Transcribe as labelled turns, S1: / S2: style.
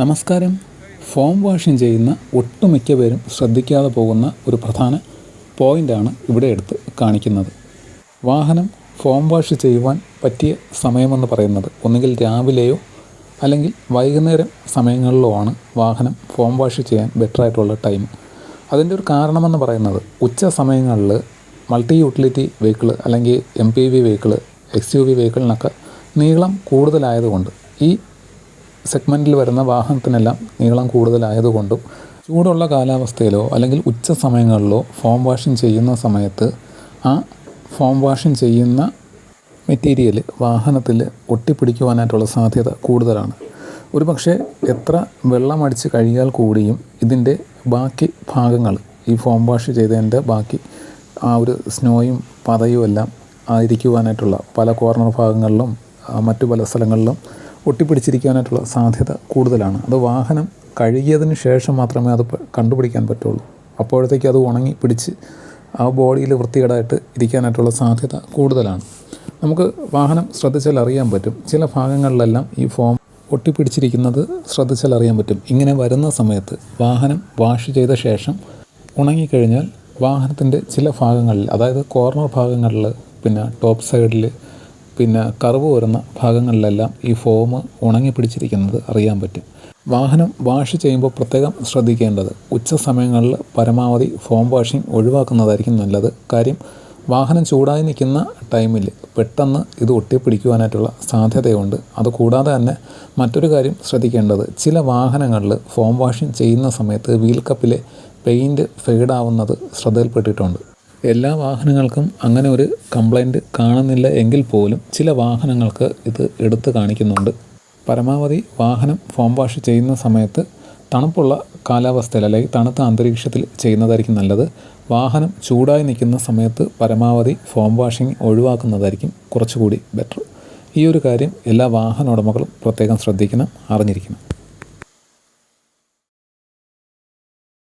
S1: നമസ്കാരം. Form washing ചെയ്യുന്ന ഒട്ടുമിക്ക പേരും ശ്രദ്ധിക്കാതെ പോകുന്ന ഒരു പ്രധാന പോയിന്റാണ് ഇവിടെ എടുത്ത് കാണിക്കുന്നത്. വാഹനം ഫോം വാഷ് ചെയ്യുവാൻ പറ്റിയ സമയമെന്ന് പറയുന്നത് ഒന്നുകിൽ രാവിലെയോ അല്ലെങ്കിൽ വൈകുന്നേരം സമയങ്ങളിലോ ആണ് വാഹനം ഫോം വാഷ് ചെയ്യാൻ ബെറ്ററായിട്ടുള്ള ടൈം അതിന്റെ ഒരു കാരണമെന്ന് പറയുന്നത് ഉച്ച സമയങ്ങളിൽ മൾട്ടി യൂട്ടിലിറ്റി വെഹിക്കിൾ അല്ലെങ്കിൽ M P V vehicle X U V വെഹിക്കിളിനൊക്കെ നീളം കൂടുതലായതുകൊണ്ട് ഈ സെഗ്മെന്റിൽ വരുന്ന വാഹനത്തിനെല്ലാം നീളം കൂടുതലായതുകൊണ്ടും ചൂടുള്ള കാലാവസ്ഥയിലോ അല്ലെങ്കിൽ ഉച്ച സമയങ്ങളിലോ ഫോം വാഷിംഗ് ചെയ്യുന്ന സമയത്ത് ആ ഫോം വാഷിംഗ് ചെയ്യുന്ന മെറ്റീരിയൽ വാഹനത്തിൽ ഒട്ടിപ്പിടിക്കുവാനായിട്ടുള്ള സാധ്യത കൂടുതലാണ്. ഒരു പക്ഷേ എത്ര വെള്ളം അടിച്ച് കഴിയാൽ കൂടിയും ഇതിന്റെ ബാക്കി ഭാഗങ്ങൾ ഈ ഫോം വാഷ് ചെയ്തതിന്റെ ബാക്കി ആ ഒരു സ്നോയും പതയും എല്ലാം ആയിരിക്കുവാനായിട്ടുള്ള പല കോർണർ ഭാഗങ്ങളിലും മറ്റു പല സ്ഥലങ്ങളിലും ഒട്ടിപ്പിടിച്ചിരിക്കാനായിട്ടുള്ള സാധ്യത കൂടുതലാണ്. അത് വാഹനം കഴുകിയതിന് ശേഷം മാത്രമേ അത് കണ്ടുപിടിക്കാൻ പറ്റുള്ളൂ. അപ്പോഴത്തേക്ക് അത് ഉണങ്ങി പിടിച്ച് ആ ബോഡിയിൽ വൃത്തികേടായിട്ട് ഇരിക്കാനായിട്ടുള്ള സാധ്യത കൂടുതലാണ്. നമുക്ക് വാഹനം ശ്രദ്ധിച്ചാൽ അറിയാൻ പറ്റും. ചില ഭാഗങ്ങളിലെല്ലാം ഈ ഫോം ഒട്ടിപ്പിടിച്ചിരിക്കുന്നത് ശ്രദ്ധിച്ചാൽ അറിയാൻ പറ്റും. ഇങ്ങനെ വരുന്ന സമയത്ത് വാഹനം വാഷ് ചെയ്ത ശേഷം ഉണങ്ങിക്കഴിഞ്ഞാൽ വാഹനത്തിന്റെ ചില ഭാഗങ്ങളിൽ അതായത് കോർണർ ഭാഗങ്ങളിൽ പിന്നെ ടോപ്പ് സൈഡിൽ പിന്നെ കറവ് വരുന്ന ഭാഗങ്ങളിലെല്ലാം ഈ ഫോം ഉണങ്ങി പിടിച്ചിരിക്കുന്നത് അറിയാൻ പറ്റും. വാഹനം വാഷ് ചെയ്യുമ്പോൾ പ്രത്യേകം ശ്രദ്ധിക്കേണ്ടത് ഉച്ച സമയങ്ങളിൽ പരമാവധി ഫോം വാഷിംഗ് ഒഴിവാക്കുന്നതായിരിക്കും നല്ലത്. കാര്യം വാഹനം ചൂടായി നിൽക്കുന്ന ടൈമിൽ പെട്ടെന്ന് ഇത് ഒട്ടിപ്പിടിക്കുവാനായിട്ടുള്ള സാധ്യതയുണ്ട്. അതുകൂടാതെ തന്നെ മറ്റൊരു കാര്യം ശ്രദ്ധിക്കേണ്ടത് ചില വാഹനങ്ങളിൽ ഫോം വാഷിംഗ് ചെയ്യുന്ന സമയത്ത് വീൽ കപ്പിലെ പെയിന്റ് ഫെയ്ഡാവുന്നത് ശ്രദ്ധയിൽപ്പെട്ടിട്ടുണ്ട്. എല്ലാ വാഹനങ്ങൾക്കും അങ്ങനെ ഒരു കംപ്ലൈന്റ് കാണുന്നില്ല എങ്കിൽ പോലും ചില വാഹനങ്ങൾക്ക് ഇത് എടുത്തു കാണിക്കുന്നുണ്ട്. പരമാവധി വാഹനം ഫോം വാഷ് ചെയ്യുന്ന സമയത്ത് തണുപ്പുള്ള കാലാവസ്ഥയിൽ അല്ലെങ്കിൽ തണുത്ത അന്തരീക്ഷത്തിൽ ചെയ്യുന്നതായിരിക്കും നല്ലത്. വാഹനം ചൂടായി നിൽക്കുന്ന സമയത്ത് പരമാവധി ഫോം വാഷിംഗ് ഒഴിവാക്കുന്നതായിരിക്കും കുറച്ചുകൂടി ബെറ്റർ ഈ ഒരു കാര്യം എല്ലാ വാഹന ഉടമകളും പ്രത്യേകം ശ്രദ്ധിക്കണം അറിഞ്ഞിരിക്കണം.